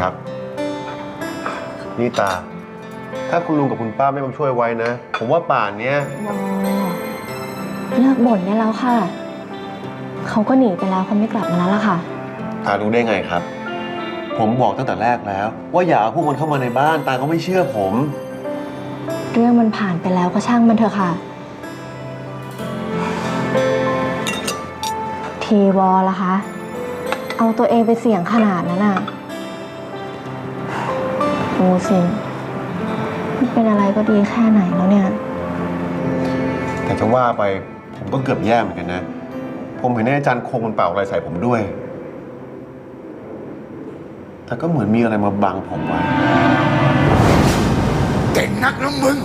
ครับ นี่ตา ถ้าคุณลุงกับคุณป้าไม่มาช่วยไว้นะ ผมว่าป่านเนี้ยวอเลิกบ่นได้แล้วค่ะ เขาก็หนีไปแล้วเขาไม่กลับมาแล้วล่ะค่ะ ตารู้ได้ไงครับ ผมบอกตั้งแต่แรกแล้ว ว่าอย่าเอาพวกมันเข้ามาในบ้าน ตาก็ไม่เชื่อผม เรื่องมันผ่านไปแล้วก็ช่างมันเถอะค่ะ ทีวอล่ะคะ เอาตัวเองไปเสี่ยงขนาดนั้นอะ ดูสิมันเป็นอะไรก็ดีแค่ไหนแล้วเนี่ย แต่จะว่าไปผมก็เกือบแย่เหมือนกันนะ ผมเห็นอาจารย์คงมันเป่าอะไรใส่ผมด้วย แต่ก็เหมือนมีอะไรมาบังผมไว้ เก่งนักนะมึง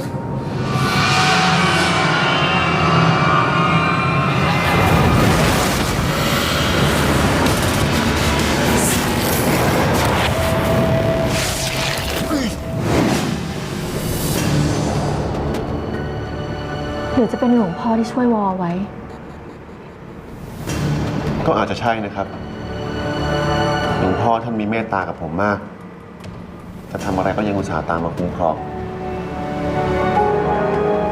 หรือจะเป็นหลวงพ่อที่ช่วยวอไว้ ก็อาจจะใช่นะครับ หลวงพ่อท่านมีเมตตากับผมมากแต่ทำอะไรก็ยังอุตส่าห์ตามมาคุ้มครอง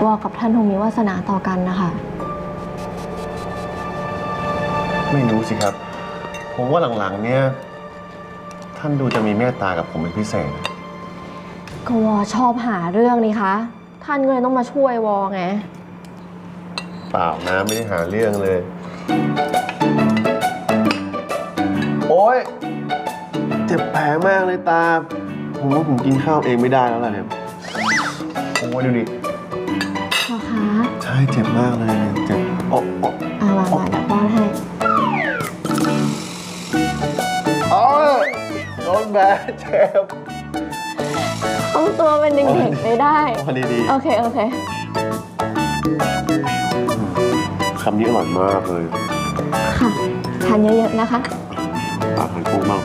วอกับท่านคงมีวาสนาต่อกันนะคะ ไม่รู้สิครับ ผมว่าหลังๆ เนี่ย ท่านดูจะมีเมตตากับผมเป็นพิเศษ ก็วอชอบหาเรื่องนี่คะ ท่านก็เลยต้องมาช่วยวอไง เปล่านะไม่ได้หาเรื่องเลย โอ๊ย เจ็บแผลมากเลยตา ผมว่าผมกินข้าวเองไม่ได้แล้วล่ะเนี่ยโอ้ยดูดิเหรอคะใช่เจ็บมากเลยเนี่ยเจ็บโอ๊ะโอ๊ะอาวางมาเดี๋ยวป้อนให้ โอ๊ยโดนแบดเจ็บต้องตัวเป็นเด็กๆไม่ได้ พอดีดี โอเค โอเค คำนี้อร่อยมากเลยค่ะ ทานเยอะๆนะคะ ปากมันกุ้งมาก